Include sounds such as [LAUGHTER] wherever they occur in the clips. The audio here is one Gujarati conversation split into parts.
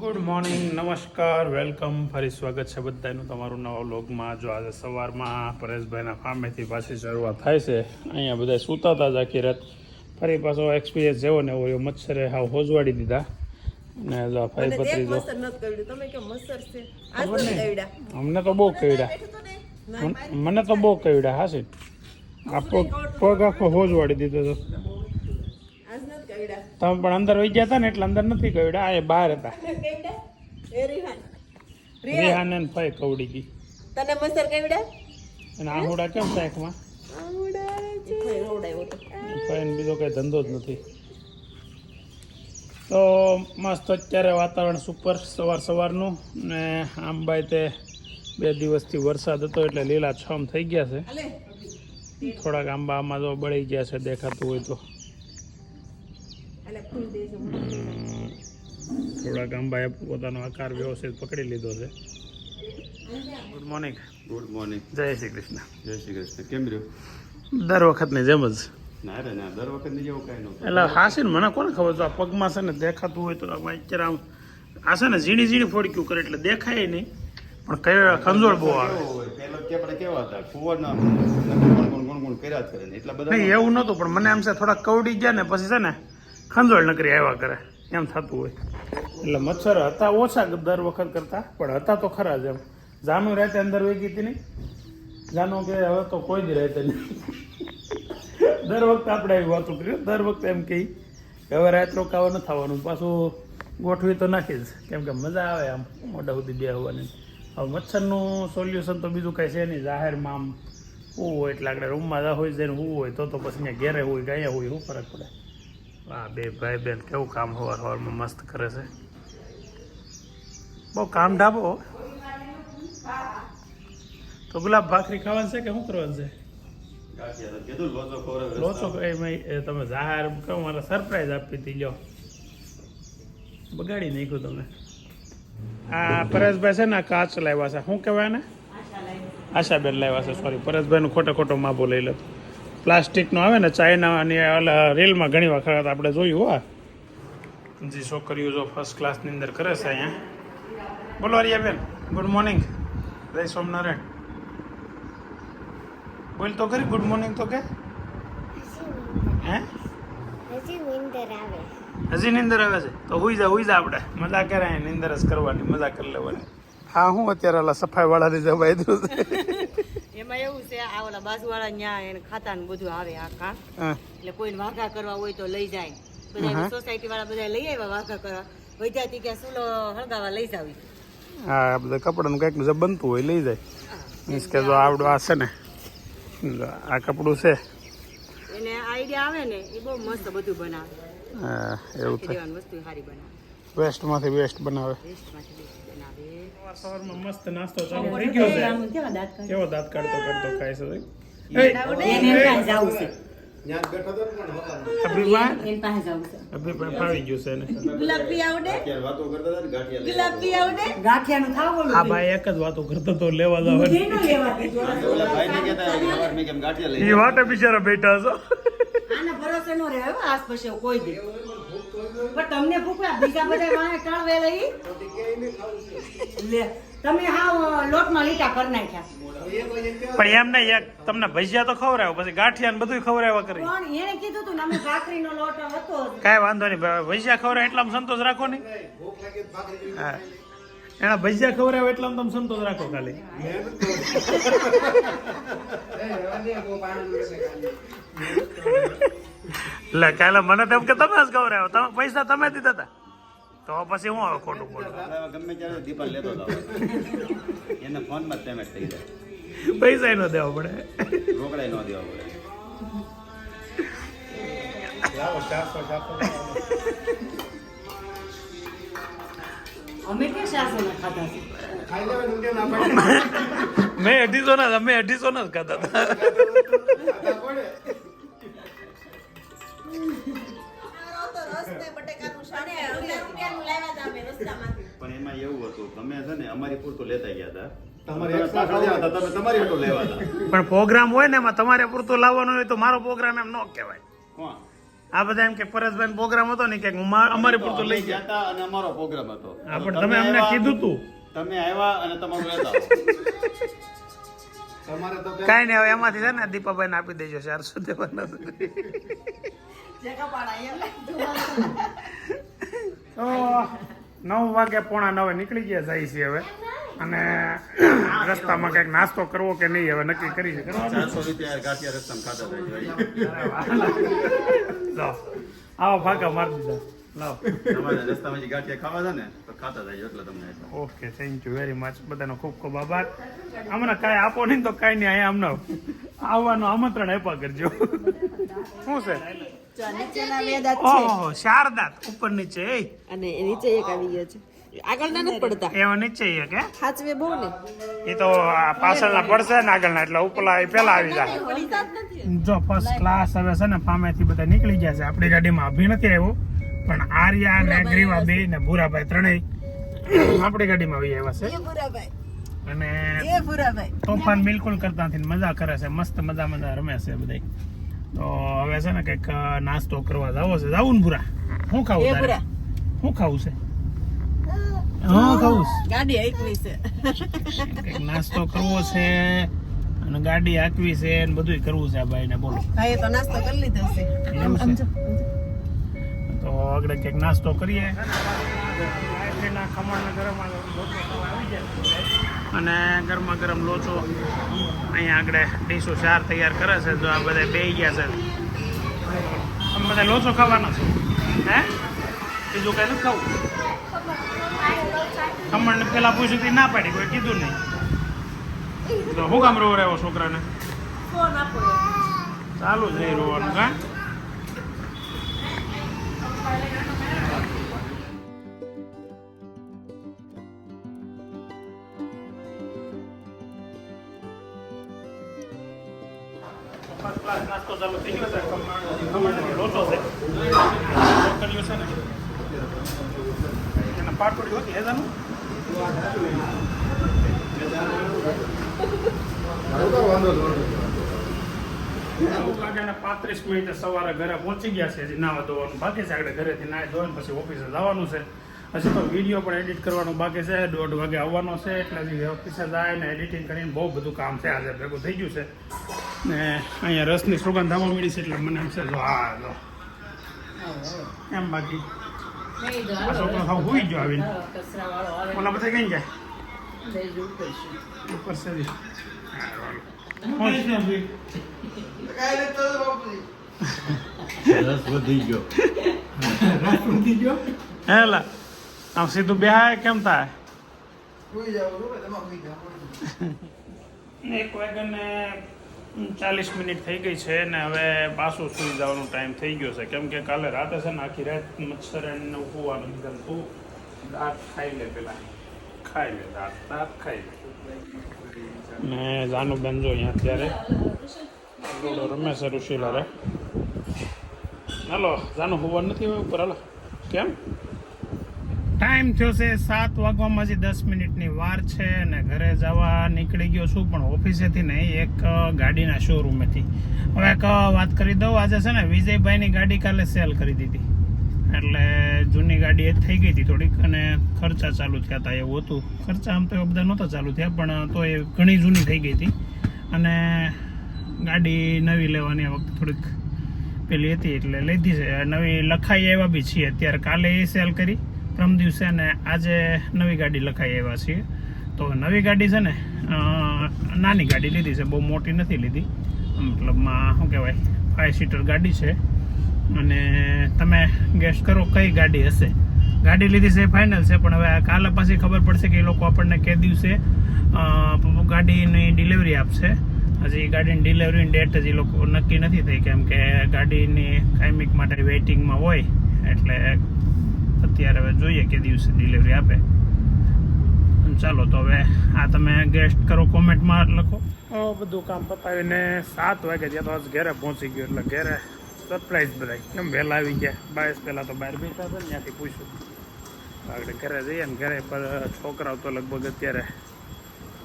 ગુડ મોર્નિંગ નમસ્કાર વેલકમ ફરી સ્વાગત છે બધાનું તમારું નવા વ્લોગમાં. જો આજે સવારમાં પરેશભાઈના ફાર્મેથી પાછી શરૂઆત થાય છે અહીંયા બધા સૂતા હતા આખી રાત. ફરી પાછો એક્સપિરિયન્સ જેવો ને એવો મચ્છરે હાવ હોજવાડી દીધા. અને જો ફરી પતરી જો. અમને તો બહુ કવડ્યા મને તો બહુ કવડ્યા હાસી આ પગ પગ આખો હોજવાડી દીધો તો. આજ નથી કર્યા તમે પણ અંદર વહી ગયા હતા ને એટલે અંદર નથી કવડ્યા આ એ બહાર હતા. [LAUGHS] રિહાન. ને ફાઈ કવડી ગઈ. તને મસર કવડ્યા અને આહુડા કેમ શાકમાં ફઈને બીજો કઈ ધંધો જ નથી. તો મસ્ત અત્યારે વાતાવરણ સુપર સવાર સવારનું. ને આંબાઈ તે બે દિવસથી વરસાદ હતો એટલે લીલા છમ થઈ ગયા છે. થોડાક આંબા આમાં જો બળી ગયા છે દેખાતું હોય તો. થોડાક અંબાએ પોતાનો આકાર વ્યવસ્થિત પકડી લીધો છે. ગુડ મોર્નિંગ ગુડ મોર્નિંગ જય શ્રી કૃષ્ણ. જય શ્રી કૃષ્ણ. કેમ રહ્યો? દર વખતની જેમ જ. ના રે ના દર વખત જેવું કાંઈ નહોતું. એટલે હાસીને મને કોને ખબર છે આ પગમાં છે ને દેખાતું હોય તો આમાં અત્યારે આમ આ છે ને ઝીણી ઝીણી ફોડક્યું કરે એટલે દેખાય નહીં. પણ કઈ ખંજોળ બહુ આવે. પહેલા કે આપણે કેવા હતા? કુંવરના ગુણ ગુણ ગુણ ગુણ કર્યા જ કરે ને. એટલા બધા નહીં એવું નહોતું પણ મને આમ છે થોડા કવડી ગયા ને પછી છે ને ખંજોળ નકરી આવ્યા કરે. એમ થતું હોય. એટલે મચ્છર હતા ઓછા દર વખત કરતા, પણ હતા તો ખરા જ એમ. જાનું રહેતે અંદર વહી ગઈ હતી નહીં? જાનું કે હવે તો કોઈ જ રહેતે નહીં. દર વખતે આપણે આવી વાતો કરીએ. દર વખતે એમ કહી કે હવે રાત રોકાવા ન થવાનું, પાછું ગોઠવી તો નાખી જ. કેમ કે મજા આવે આમ, મોઢા સુધી બે હોવાની હવે મચ્છરનું સોલ્યુશન તો બીજું કાંઈ છે નહીં. જાહેરમાં આમ હોવું હોય એટલે આપણે રૂમમાં હોય જઈને હોવું હોય, તો તો પછી અહીંયા ઘેરે હોય કે અહીંયા હોય, શું ફરક પડે? વાહ બે ભાઈ બેન કેવું કામ સવાર હવારમાં મસ્ત કરે છે. બહુ કામ ઢાબો તો ગુલાબ ભાખરી ખાવાનું છે કે શું કરવાનું છે? લોચો એ તમે જાહેર કહો મારે સરપ્રાઈઝ આપી હતી લ્યો. બગાડી નાખ્યું તમે. આ પરેશભાઈ છે ને આ કાચ લાવ્યા છે. શું કહેવાય ને આશાબેન. લાવ્યા છે સોરી પરેશભાઈનું ખોટો ખોટો માભો લઈ લો પ્લાસ્ટિકનો આવે ને ચાઇનાની ઓલા રેલમાં ઘણી વખત આપણે જોયું હા. જે છોકરીઓ જો ફર્સ્ટ ક્લાસની અંદર કરે છે અહીંયા. બોલો બેન ગુડ મોર્નિંગ જય સોમનારાયણ. બોલ તો ખરી ગુડ મોર્નિંગ તો કે? હે? હજી હજી નિંદર આવે છે? તો હુઈ જા હુઈ જા આપણે. મજા કરે નિંદર જ કરવાની મજા કરી લેવાની. હા હું અત્યારે સફાઈ વાળાની જવાય દઉં એમાં એવું છે આ ઓલા બાજુવાળા ન્યા એને ખાતા ને બધું આવે આ કાં એટલે કોઈને વાઘા કરવા હોય તો લઈ જાય. બધા સોસાયટી વાળા બધા લઈ આવ્યા વાઘા કરવા. વૈદ્યાથી ક્યાં સુલો હળગાવા લઈ જાવી. હા બધા કપડાનું કંઈક જે બનતું હોય લઈ જાય. મીન્સ કે જો આવડું આ છે ને આ કપડું છે. એને આઈડિયા આવે ને એ બહુ મસ્ત બધું બનાવે. હા, એવું થાય. વસ્તુ સારી બનાવે. વેસ્ટમાંથી વેસ્ટ બનાવે. વેસ્ટમાંથી સવારમાં મસ્ત નાસ્તો ચાલુ. થઈ ગયો છે. કેવા દાંત કાઢે? કેવો દાંત કાઢતો કાઢતો ખાય છે એને એમ પાસે જાવું છે. અભિમાન એની પાસે જાવું છે. અભિપ્રાય ફાવી ગયું છે એને. ગુલાબી આવડે? અત્યારે વાતો કરતા હતા ને ગાંઠિયા લઈ ગુલાબી આવડે? ગાંઠિયાનું થાવ બોલું આ ભાઈ એક જ વાતો કરતો તો લેવા જવાની એનું લેવા દીધું આવ્યા. ઓલા ભાઈને કહેતા કે સવાર મેં કેમ ગાંઠિયા લઈ એ વાટે બિચારા બેઠા છો. ભરોસે નો રહે હો કોઈ દે. પણ તમને ભૂખ લાગે. બીજા બધા વાંહે ટળવે લઈ લે તમે હા લોટમાં લીટા કરી નાખ્યા. પણ એમ નહીં એક તમને ભજીયા તો ખવડાવ્યો પછી ગાંઠિયા ને બધું ખવડાવ્યા કરી. પણ એને કીધું તું ને અમે ભાખરીનો લોટ હતો કાંઈ વાંધો નહીં ભજીયા ખવડાવે એટલામાં સંતોષ રાખો નહીં. હા. એના ભજીયા ખવડાવે એટલામાં તમે સંતોષ રાખો ખાલી. [LAUGHS] લે કાલે મને તેમ કે તમે જ ખવડાવ્યો તમે પૈસા તમે દીધા હતા તો પછી હું હવે ખોટું બોલું? ગમે ત્યારે દીપા લેતો એને ફોનમાં પેમેન્ટ થઈ જાય. પૈસા નો દેવા પડે. રોકડા ન દેવા પડે. મેં અઢીસો ના મેં અઢીસો ના જ ખાતા હતા પણ એમાં એવું હતું તમે છે ને અમારી પૂરતું લેતા ગયા હતા. પણ પ્રોગ્રામ હોય ને એમાં તમારે પૂરતું લાવવાનું હોય તો મારો પ્રોગ્રામ એમ ન કહેવાય. આ બધા એમ કે પરેશભાઈ પ્રોગ્રામ હતો ને કે અમારે મા- અમારી પૂરતું લઈ ગયા અને અમારો પ્રોગ્રામ હતો. પણ તમે અમને કીધું તું. તમે આવ્યા અને તમારું લેતા કઈ- નહીં હવે એમાંથી છે ને દીપાભાઈને આપી દેજો ચારસો દેવાના. તો નવ વાગે પોણા નવે નીકળી ગયા જાય છે હવે. અને રસ્તામાં કંઈક નાસ્તો કરવો કે નહીં હવે નક્કી કરી છે. આવો ફાંકા મારી દીધા. લાવો. તમારે રસ્તામાં જે ગાંઠિયા ખાવા છે ને તો ખાતા થાય એટલે તમને okay thank you very much બધાનો ખૂબ ખૂબ આભાર. હમણાં કાંઈ આપો નહીં તો કાંઈ નહીં અહીંયા અમને આવવાનું આમંત્રણ આપ્યા કરજો. શું છે? જો નીચેના બે ઓહો ચાર ઉપર નીચે અને નીચે એક આવી ગયો છે. આગળના નથી પડતા. એવા નીચે એક હે? હાચવે બહુ ને. એ તો આ પાછળના પડશે ને આગળના એટલે ઉપલા એ પેલા આવી જાય. જ ફર્સ્ટ ક્લાસ હવે છે ને પામેથી બધા નીકળી ગયા છે. આપણી ગાડીમાં અભી નથી આવ્યો. પણ આર્યા ને ગ્રીવા બે ને ભૂરાભાઈ ત્રણેય આપણી ગાડીમાં આવી આવ્યા છે. ભૂરાભાઈ. અને એ ભૂરાભાઈ. તોફાન બિલકુલ કરતા નથી મજા કરે છે મસ્ત મજા મજા રમે છે બધા તો હવે છે ને કંઈક નાસ્તો કરવા જાવો છે. જાવું ને ભૂરા? શું ખાવું તારે? શું ખાવું છે? હા ખાવું છે. ગાડી હાંકવી છે. કંઈક નાસ્તો કરવો છે અને ગાડી હાંકવી છે ને બધું કરવું છે આ ભાઈને બોલો. ભાઈએ તો નાસ્તો કરી લીધો છે. આગળ કંઈક નાસ્તો કરીએ. અને ગરમા ગરમ લોચો અહીંયા આગળ ડીશો ચાર તૈયાર કરે છે તો આ બધા બે ગયા છે. તમે બધા લોચો ખાવાના છો? હે? બીજું કઈ નથી ખાવું? ખમણને પેલા પૂછ્યું તી ના પાડી કોઈ કીધું નહીં. તો હું કામ રોવો રહ્યો છોકરાને? ચાલુ જ નહીં રોવાનું કા? નાસ્તો ચાલુ થઈ ગયો છે લોચો છે ને એના પાટોડી હોતી હેજાનું નવ વાગ્યાના પાંત્રીસ મિનિટે સવારે ઘરે પહોંચી ગયા છે હજી નાવા ધોવાનું બાકી છે. આગળ ઘરેથી નાહી ધોઈને પછી ઓફિસે જવાનું છે. હજી તો વીડિયો પણ એડિટ કરવાનું બાકી છે. દોઢ વાગે આવવાનો છે એટલે હજી ઓફિસે જાય ને એડિટિંગ કરીને બહુ બધું કામ છે. આજે ભેગું થઈ ગયું છે. ને અહીંયા રસની સુગંધ આવવા મળી છે એટલે મને એમ છે જો હા જો એમ બાકી. આ છોકરો સાવ હોઈ ગયો આવીને. ઓલા બધા કઈ જાય ઉપર છે હજી. હા, વાલો. શું છે ભાઈ? રસ વધી ગયો હેલા આમ સીધું બેહાય કેમ થાય એક વાગ્યાને ચાલીસ મિનિટ થઈ ગઈ છે ને હવે પાછું સુઈ જવાનો ટાઈમ થઈ ગયો છે કેમ કે કાલે રાતે છે ને આખી રાત મચ્છર એને ઉકવવાનું કીધું તું દાંત ખાઈ લે પેલા ખાઈ લે દાંત દાંત ખાઈ લે ને જાનું બેન જો અહીંયા અત્યારે લોડો રમે છે ઋષિલા રે હાલો, જાનું હોવા નથી ઉપર, હાલો. કેમ? ટાઈમ થયો છે સાત વાગવામાં હજી દસ મિનિટની વાર છે અને ઘરે જવા નીકળી ગયો છું, પણ ઓફિસેથી નહીં, એક ગાડીના શોરૂમેથી હવે એક વાત કરી દઉં. આજે છે ને વિજયભાઈની ગાડી કાલે સેલ કરી દીધી. એટલે જૂની ગાડી એ થઈ ગઈ હતી થોડીક અને ખર્ચા ચાલુ થયા હતા, એવું હતું. ખર્ચા આમ તો બધા નહોતા ચાલુ થયા, પણ તો એ ઘણી જૂની થઈ ગઈ હતી. અને ગાડી નવી લેવાની, આ વખતે થોડીક પેલી હતી એટલે લીધી છે. નવી લખાઈ આવ્યા બી છીએ. અત્યારે કાલે એ સેલ કરી પ્રમ દિવસે અને આજે નવી ગાડી લખાઈ આવ્યા છીએ. તો નવી ગાડી છે ને નાની ગાડી લીધી છે. બહુ મોટી નથી લીધી. મતલબમાં શું કહેવાય ફાઇવ સીટર ગાડી છે. અને તમે ગેસ કરો કઈ ગાડી હશે. ગાડી લીધી છે ફાઇનલ છે, પણ હવે કાલે પાછી ખબર પડશે કે એ લોકો આપણને કે દિવસે ગાડીની ડિલિવરી આપશે. હજી ગાડીની ડિલિવરીની ડેટ હજી લોકો નક્કી નથી થઈ, કેમ કે ગાડીની કાયમિક માટે વેઇટિંગમાં હોય, એટલે અત્યારે હવે જોઈએ કે દિવસે ડિલિવરી આપે. ચાલો તો હવે આ તમે ગેસ્ટ કરો કોમેન્ટમાં લખો. બધું કામ પતાવીને સાત વાગે ત્યાં તો આજ ઘરે પહોંચી ગયો, એટલે ઘરે સરપ્રાઈઝ બધા. કેમ વહેલા આવી ગયા? બાયસ પહેલાં તો બહાર બેઠા હતા ત્યાંથી પૂછ્યું. આગળ ઘરે જઈએ ને ઘરે પર છોકરાઓ તો લગભગ અત્યારે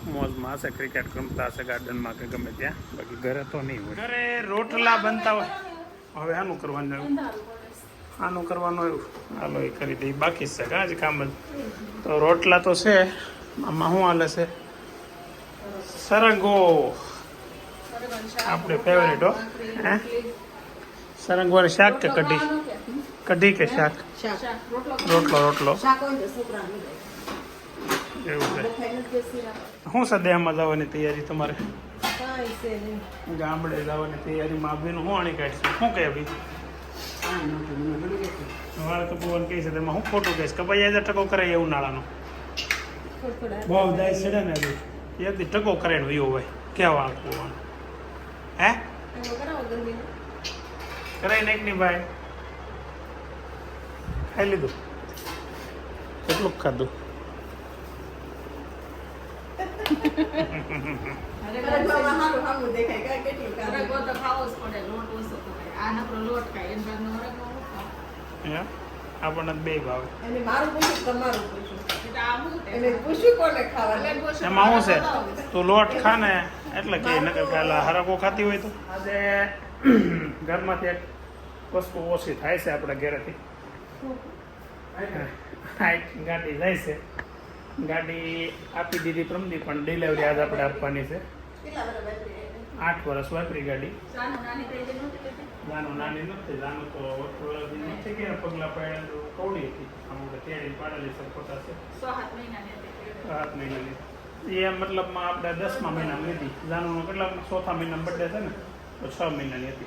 મોજમાં હશે ક્રિકેટ રમતા હશે ગાર્ડનમાં કે ગમે ત્યાં. બાકી ઘરે તો નહીં હોય. ઘરે રોટલા બનતા હોય. હવે આનું કરવાનું આવ્યું. આનું કરવાનું આવ્યું. હાલો, એ કરી દઈ બાકી છે, કાં જ કામ જ. તો રોટલા તો છે. આમાં શું હાલે છે? સરંગો. આપણે ફેવરેટ હો. હે? સરંગવાનું શાક કે કઢી? કઢી કે શાક? રોટલો રોટલો શાક હોય ને તો છોકરાને નહીં ગમે. એવું છે. શું છે આમાં જવાની તૈયારી તમારે? કાંઈ છે નહીં. ગામડે જવાની તૈયારી અભિનું શું આણી કાઢશું? શું કહે ભાઈ મારે તો પવન કહે છે તેમાં હું ખોટું કહીશ. કે ભાઈ આજે ટકો કરાય એવું નાળાનો બહુ દાય છે ને એથી ટકો કરાય ને વિયો હોય. કેવા ભુવન હે. કરાય ને એકની ભાઈ. ખાઈ લીધું? કેટલું ખાધું? આપણને બે ભાવે. મારું પૂછ્યું તમારું પૂછ્યું એમાં શું છે? તું લોટ ખા ને એટલે કે નકર પેલા હરકો ખાતી હોય તો. આજે [CLEARS THROAT] ઘરમાંથી એક વસ્તુ ઓછી થાય છે આપણે ઘરેથી. ગાડી જાય છે. ગાડી આપી દીધી પ્રમદી પણ ડિલિવરી આજ આપણે આપવાની છે? આઠ વર્ષ વાપરી ગાડી. સાનું નાની. નાનું નથી નાનું તો નથી કે પગલા પડ્યા કવડી હતી. આપણે તેડી પાડેલી છે છે. સાત મહિનાની. એ મતલબમાં આપણે દસમા મહિનામાં લીધી. જાનુનો કેટલા ચોથા મહિનામાં બર્થડે છે ને? તો છ મહિનાની હતી.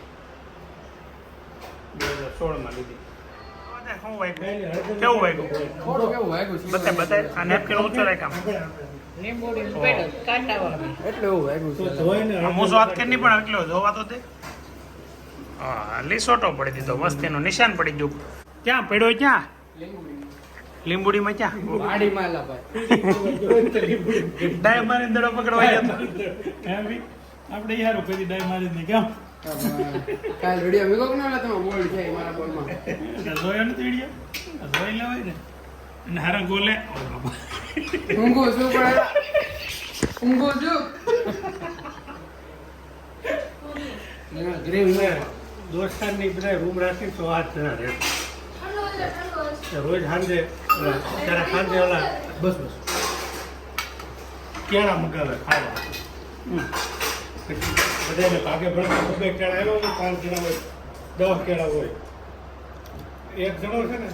બે હજાર સોળમાં લીધી. શું વાગ્યું? કેવું વાગ્યું? થોડું કેવું વાગ્યું છે? બતાય બતાય આ નેપકિન ઊંચો રાખ આમ એટલે એવું વાગ્યું છે. આમ ઊંચો હાથ કે નહીં પણ એટલો જોવા તો. તે હા લીસોટો પડી દીધો મસ્ત એનું નિશાન પડી ગયું. ક્યાં પડ્યો ક્યાં? લીંબુડીમાં ક્યાં? વાડીમાં ડાય મારી દડો પકડવા ગયા તો. હે ભઈ? આપણે યાર કદી ડાય મારી નહીં કેમ કાલ વીડિયો વીગો કે ના તમે બોલ છે જોયો નથી વીડિયો? જોઈ લેવાય ને. અને હારા ગોલે. ઊંઘો શું પડે ઊંઘો છું. ગ્રીનમાં દોસ્તારની બધા રૂમ રાખી તો રહે. રોજ સાંજે ત્યારે સાંજે ઓલા બસ બસ. કેળા મગાવે ખાવા. બધાને ભાગે ભરતા બે કેળા આવ્યો હોય પાંચ કેળા હોય દસ કેળા હોય. એક જણો છે ને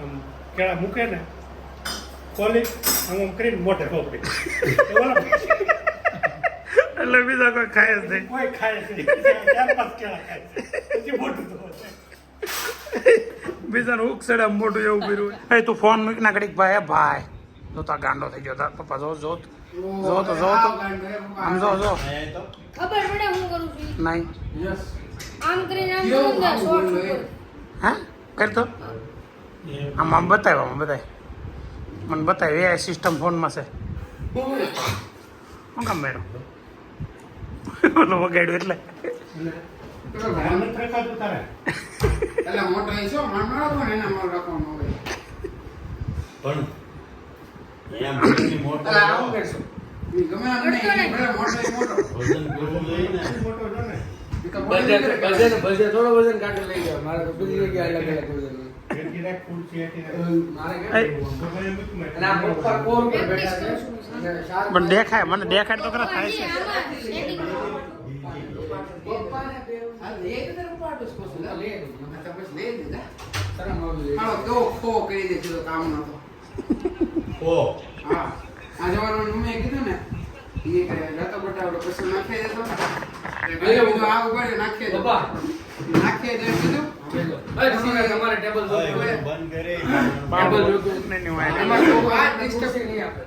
આમ કેળા મૂકે ને ખોલી આમ આમ કરીને મોઢે ખોપડી એટલે બીજા કોઈ ખાય જ નહીં. કોઈ ખાય છે ચાર પાંચ કેળા ખાય છે. પછી મોઢું ધોવે. બીજાનું ઉકસડે મોટું એવું કર્યું એ તું ફોન મૂકી ના કડીક ભાઈ એ ભાઈ. તો તો ગાંડો થઈ ગયો. તાર પપ્પા જો જો. જો તો જો તો. આમ જો જો. ખબર પડે હું કરું છું. નહીં. યસ આમ કરીને આમ કેવો કરું શોર્ટ. હા? કરતો દો. આમાં બતાવ્યો આમાં બતાય. મને બતાવ્યું એ સિસ્ટમ ફોનમાં છે. શું કામ મેડમ ઓલો વગાડ્યું એટલે. મોટો પણ દેખાય મને દેખાય તો ખરા થાય છે. આ જવાનું મેં કીધું ને ઈ કરે, લતો બટાવડો પછી નાખી દેતો. એટલે બધું આ ઉગાડે નાખી દે. પપ્પા નાખી દે કીધું. બેસો. અરે તમે તમારે ટેબલ જોતું બંધ કરે ટેબલ જોતું. નહીં, નહીં, વાંધો એમાં નહીં. આ ખુરશી નહીં આપે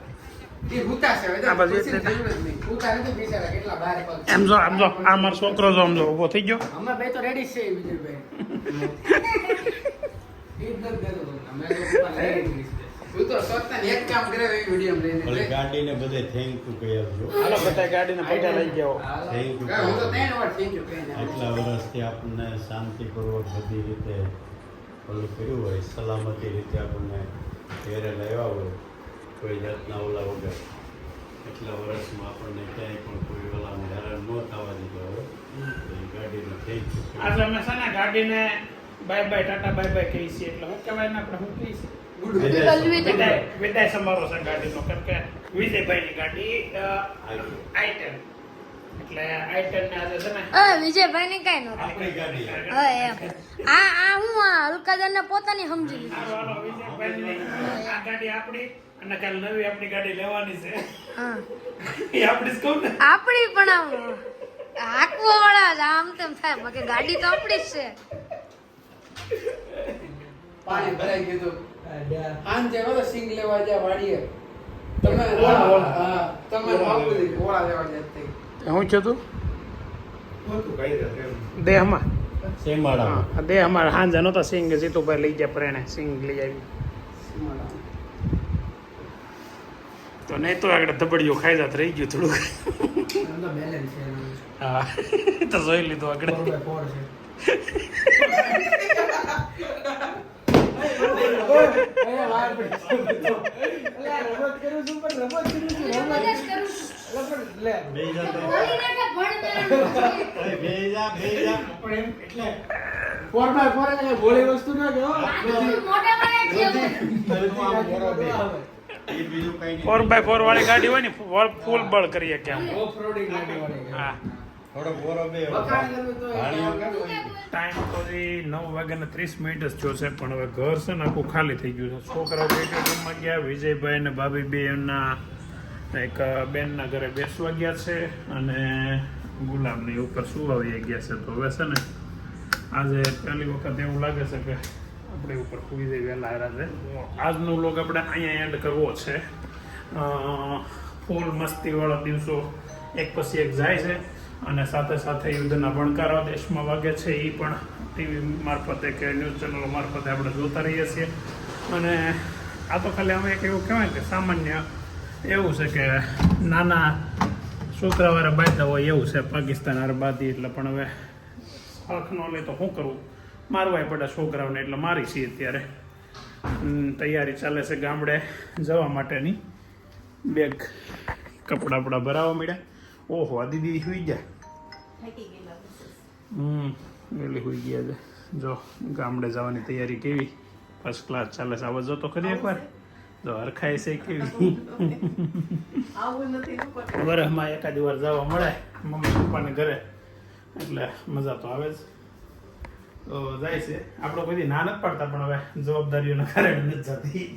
છે, હવે આ બાજુ ખુરશીની એટલે- જરૂર જ નહીં. ઉતારે તો બિચારા કેટલા બહાર પગ છે. એમ જો આમ જો આ મારો છોકરો જો આમ જો ઊભો થઈ ગયો [LAUGHS] અમે બે તો રેડી છે વિજયભાઈ તો. તું એક કામ કરે લઈને ભલે ગાડીને બધે થેન્ક યુ કહી આપજો. હાલો બધા ગાડીને લઈ ગયો. થેન્ક કાંઈ હું તો ત્રણ વાર thank you કહી આટલા વર્ષથી આપણને શાંતિપૂર્વક બધી રીતે ઓલું કર્યું હોય સલામતી રીતે આપણને ઘેરે લાવ્યા હોય કોઈ જાતના ઓલા વગર. એટલા વર્ષમાં આપણને ક્યાંય પણ કોઈ ઓલામાં હેરાન ન થવા દીધો હોય. તો એ ગાડીનો થઈ આજે અમે છે ને ગાડીને bye bye tata bye bye કહીએ છીએ. એટલે શું કહેવાય ને આપણે શું કહીએ છીએ? વિદાય સમારોહ છે ગાડીનો કેમ કે વિજયભાઈની ગાડી વિજયભાઈ ને કઈ આ આ હું આ ને પોતાની સમજી લીધું. આપણી અને કાલ નવી આપણી ગાડી લેવાની છે. હા. એ આપણી જ કહું ને. આપણી પણ આમ હાંકવો વાળા જ આમ તેમ થાય. બાકી ગાડી તો આપણી જ છે. પાણી ભરાઈ ગયું આન જે બોલો સિંગ લેવા જ્યાં વાડીએ તમે ઓળા, ઓળા. હા તમે બાપુ દીધી, ઓળા લેવા જ્યાં તે. છે. દેહમાં શેમાળામાં દેહ અમારે. હાંજા નહોતા સિંગ જીતુભાઈ લઈ ગયા પ્રેણે સિંગ લઈ આવી. તો નહીં તો આગળ ધબડિયો ખાઈ જાત રહી ગયું થોડુંક. હા તો જોઈ લીધું આગળ. [LAUGHS] બીજું કઈ નહીં. ફોર બાય ફોર વાળી ગાડી હોય ને ફૂલ બળ કરીએ કે આમ ગાડી વાળી. હા થોડો બોરો બે ટાઈમ તો હજી નવ વાગ્યાને ત્રીસ મિનિટ જ થયો છે પણ હવે ઘર છે ને આખું ખાલી થઈ ગયું છે. છોકરાઓ રૂમમાં ગયા વિજયભાઈ અને ભાભી બે એમના એક બેનના ઘરે બેસવા ગયા છે અને ગુલાબની ઉપર સુવાવી ગયા છે. તો હવે છે ને આજે પહેલી વખત એવું લાગે છે કે આપણે ઉપર સુઈ જઈ વહેલા આવ્યા છે આજનો લોક આપણે અહીંયા એન્ડ કરવો છે. ફૂલ મસ્તીવાળા દિવસો એક પછી એક જાય છે. અને સાથે સાથે યુદ્ધના ભણકારા દેશમાં વાગે છે એ પણ ટીવી મારફતે કે ન્યૂઝ ચેનલો મારફતે આપણે જોતા રહીએ છીએ. અને આ તો ખાલી અમે એક એવું કહેવાય કે સામાન્ય એવું છે કે નાના છોકરાવાળા બાંધતા હોય એવું છે, પાકિસ્તાન હારે બાંધી એટલે પણ હવે હક ન લે તો શું કરવું મારવાય પડે છોકરાઓને, એટલે મારી છીએ અત્યારે. તૈયારી ચાલે છે ગામડે જવા માટેની. બેગ, કપડાં બપડા ભરાવા મળ્યા. ઓહો દીદી સુઈ ગયા. હમ એટલે સુઈ ગયા છે. જો ગામડે જવાની તૈયારી કેવી? ફર્સ્ટ ક્લાસ ચાલે છે. આવો જો તો ખરી એકવાર. જો હરખાય છે કેવી? વરસમાં એકાદ વાર જવા મળે. મમ્મી પપ્પાને ઘરે. એટલે મજા તો આવે જ. તો જાય છે. આપણે કોઈ ના નથી પાડતા પણ હવે જવાબદારીઓના કારણે નથી જતી.